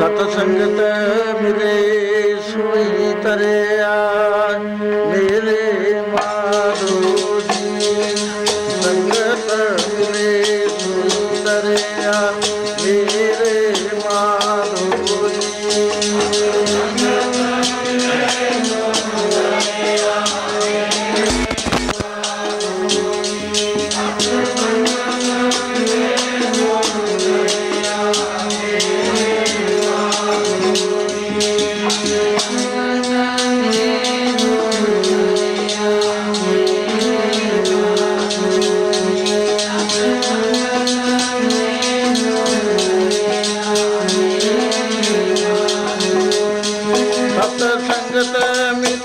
ਸਤ ਸੰਗਤ ਮਿਲੇ ਸੋਈ ਤਰਿਆ ਮੇਰੇ ਮਾਧੋ ਜੀ। ਸੰਗਤ ਮਿਲੇ ਸੋਈ ਤਰਿਆ। ਸਤ ਸੰਗਤ ਮਿਲ